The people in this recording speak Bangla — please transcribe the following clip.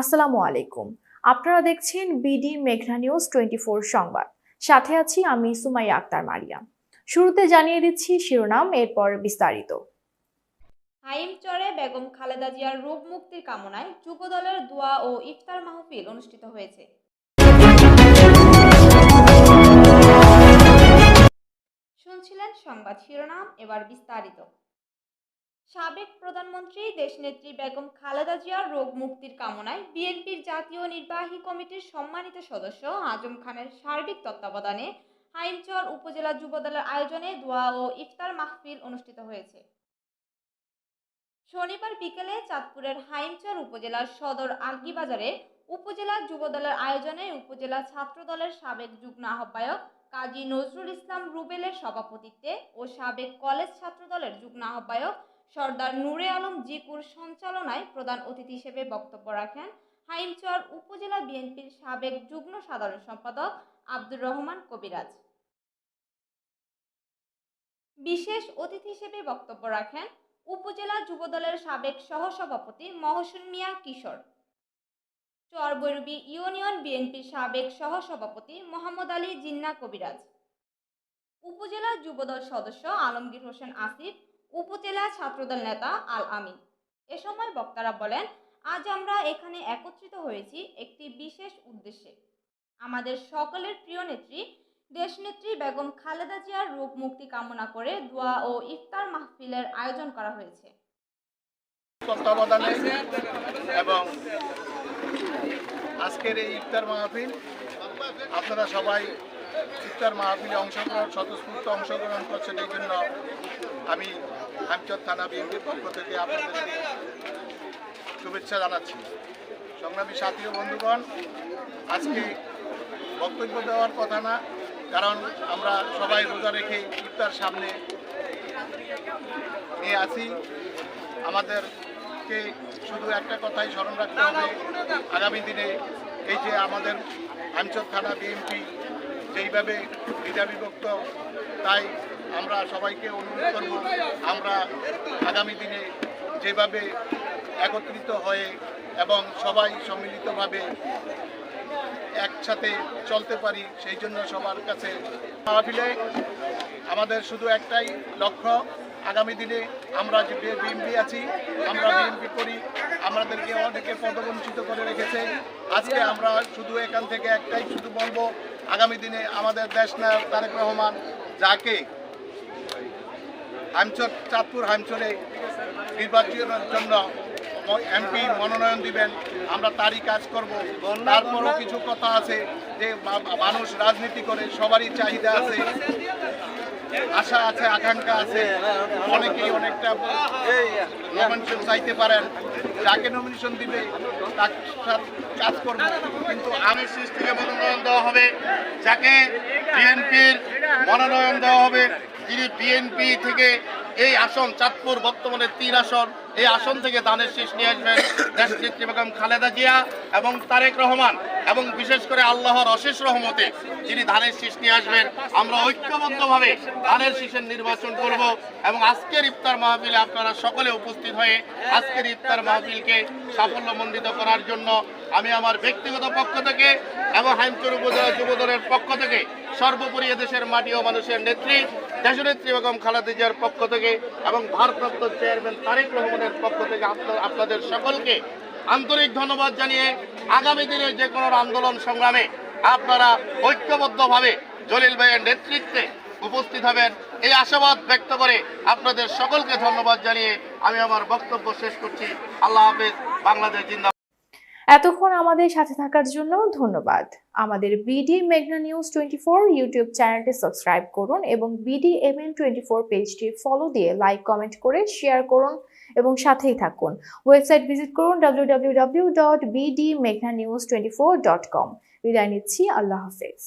আসসালামু আলাইকুম। আপনারা দেখছেন বিডি মেঘনা নিউজ টোয়েন্টি সংবাদ। সাথে আছি আমি সুমাইয়া আক্তার মারিয়া। শুরুতে জানিয়ে দিচ্ছি শিরোনাম, এরপর বিস্তারিত। হাইমচরে বেগম খালেদা জিয়ার রোগ মুক্তির কামনায় যুবদলের দোয়া ও ইফতার মাহফিল অনুষ্ঠিত হয়েছে। শুনছিলেন সংবাদ শিরোনাম, এবার বিস্তারিত। সাবেক প্রধানমন্ত্রী দেশনেত্রী বেগম খালেদা জিয়ার রোগ মুক্তির কামনায় বিএনপির জাতীয় নির্বাহী কমিটির সম্মানিত সদস্য আজম খানের সার্বিক তত্ত্বাবধানে হাইমচর উপজেলা যুবদলের আয়োজনে দোয়া ও ইফতার মাহফিল অনুষ্ঠিত হয়েছে। শনিবার বিকেলে চাঁদপুরের হাইমচর উপজেলার সদর আলগিবাজারে উপজেলা যুবদলের আয়োজনে উপজেলা ছাত্রদলের সাবেক যুগ্ম আহ্বায়ক কাজী নজরুল ইসলাম রুবেলের সভাপতিত্বে ও সাবেক কলেজ ছাত্রদলের যুগ্ম আহ্বায়ক সর্দার নূরে আলম জিকুর সঞ্চালনায় প্রধান অতিথি হিসেবে বক্তব্য রাখেন হাইমচর উপজেলা বিএনপির সাবেক যুগ্ম সাধারণ সম্পাদক আব্দুর রহমান কবিরাজ। বিশেষ অতিথি হিসেবে বক্তব্য রাখেন উপজেলা যুবদলের সাবেক সহসভাপতি মহসিন মিয়া কিশোর। চরবৈরবী ইউনিয়ন বিএনপির সাবেক সহসভাপতি মোহাম্মদ আলী জিন্না কবিরাজ। উপজেলা যুবদল সদস্য আলমগীর হোসেন আসিফ উপজেলা ছাত্রদল নেতা আল আমিন এ সময় বক্তারা বলেন, আজ আমরা এখানে একত্রিত হয়েছি একটি বিশেষ উদ্দেশ্যে। আমাদের সকলের প্রিয় নেত্রী, দেশনেত্রী বেগম খালেদা জিয়ার রোগ মুক্তি কামনা করে দোয়া ও ইফতার মাহফিলের আয়োজন করা হয়েছে। তত্ত্বাবধানে এবং আজকের এই ইফতার মাহফিল আপনারা সবাই ইফতার মাহফিলে অংশগ্রহণ, স্বতঃস্ফূর্ত অংশগ্রহণ করছেন এই জন্য আমি হামচর থানা বিএনপির পক্ষ থেকে আপনাদেরকে শুভেচ্ছা জানাচ্ছি। সংগ্রামী সাথী ও বন্ধুগণ, আজকে বক্তব্য দেওয়ার কথা না, কারণ আমরা সবাই রোজা রেখে ইফতার সামনে নিয়ে আছি আমাদেরকে শুধু একটা কথাই স্মরণ রাখতে হবে, আগামী দিনে এই যে আমাদের আঞ্চল থানা বিএনপি যেইভাবে দ্বিধা বিভক্ত, তাই আমরা সবাইকে অনুরোধ করব, আমরা আগামী দিনে যেভাবে একত্রিত হয়ে এবং সবাই সম্মিলিতভাবে একসাথে চলতে পারি, সেই জন্য সবার কাছে মাহফিলে আমাদের শুধু একটাই লক্ষ্য, আগামী দিনে আমরা যে বিএনপি আছি, আমরা বিএনপি করি, আমাদেরকে অনেকে পদবঞ্চিত করে রেখেছে। আজকে আমরা শুধু এখান থেকে একটাই শুধু বলব আগামী দিনে আমাদের দেশ নায়ক তারেক রহমান যাকে হামচর চাঁদপুর হামচরে নির্বাচনের জন্য এমপি মনোনয়ন দিবেন আমরা তারই কাজ করব। তারপরও কিছু কথা আছে যে মানুষ রাজনীতি করে সবারই চাহিদা আছে। আশা আছে, আকাঙ্ক্ষা আছে। অনেকেই অনেকটা নমিনেশন চাইতে পারেন। যাকে নমিনেশন দিবে, তার কাজ করব। কিন্তু আমি সৃষ্টিকে মনোনয়ন দেওয়া হবে, যাকে বিএনপির মনোনয়ন দেওয়া হবে, যিনি বিএনপি থেকে এই আসন, চাঁদপুর বর্তমানে তিন আসন, এই আসন থেকে দানের শীষ নিয়ে আসবেন। দেশনেত্রী বেগম খালেদা জিয়া এবং তারেক রহমান। এবং বিশেষ করে আল্লাহর অশেষ রহমতে যিনি ধানের শীষ নিয়ে আসবেন, আমরা ঐক্যবদ্ধভাবে ধানের শীষের নির্বাচন করব এবং আজকের ইফতার মাহফিলে আপনারা সকলে উপস্থিত হয়ে আজকের ইফতার মাহফিলকে সাফল্যমণ্ডিত করার জন্য আমি আমার ব্যক্তিগত পক্ষ থেকে এবং হাইমচর উপজেলা যুবদলের পক্ষ থেকে সর্বোপরি এদেশের মাটি ও মানুষের নেত্রী, দেশনেত্রী বেগম খালেদা জিয়ার পক্ষ থেকে এবং ভারপ্রাপ্ত চেয়ারম্যান তারেক রহমানের পক্ষ থেকে আপনা- আপনাদের সকলকে আন্তরিক ধন্যবাদ জানিয়ে আগামী দিনের যে কোনো আন্দোলন সংগ্রামে আপনারা ঐক্যবদ্ধভাবে জলিল ভাইয়ের নেতৃত্বে উপস্থিত হবেন। এই আশাবাদ ব্যক্ত করে আপনাদের সকলকে ধন্যবাদ জানিয়ে আমি আমার বক্তব্য শেষ করছি। আল্লাহ হাফেজ, বাংলাদেশ জিন্দাবাদ। এতক্ষণ আমাদের সাথে থাকার জন্য ধন্যবাদ। আমাদের বিডি মেঘনা নিউজ টোয়েন্টি ফোর ইউটিউব চ্যানেলটি সাবস্ক্রাইব করুন এবং BD M N twenty four পেজটি ফলো দিয়ে লাইক, কমেন্ট করে শেয়ার করুন। এবং সাথেই থাকুন। ওয়েবসাইট ভিজিট করুন ডাব্লিউ বিডি মেঘনা news twenty four dot com বিদায় নিচ্ছি, আল্লাহ হাফেজ।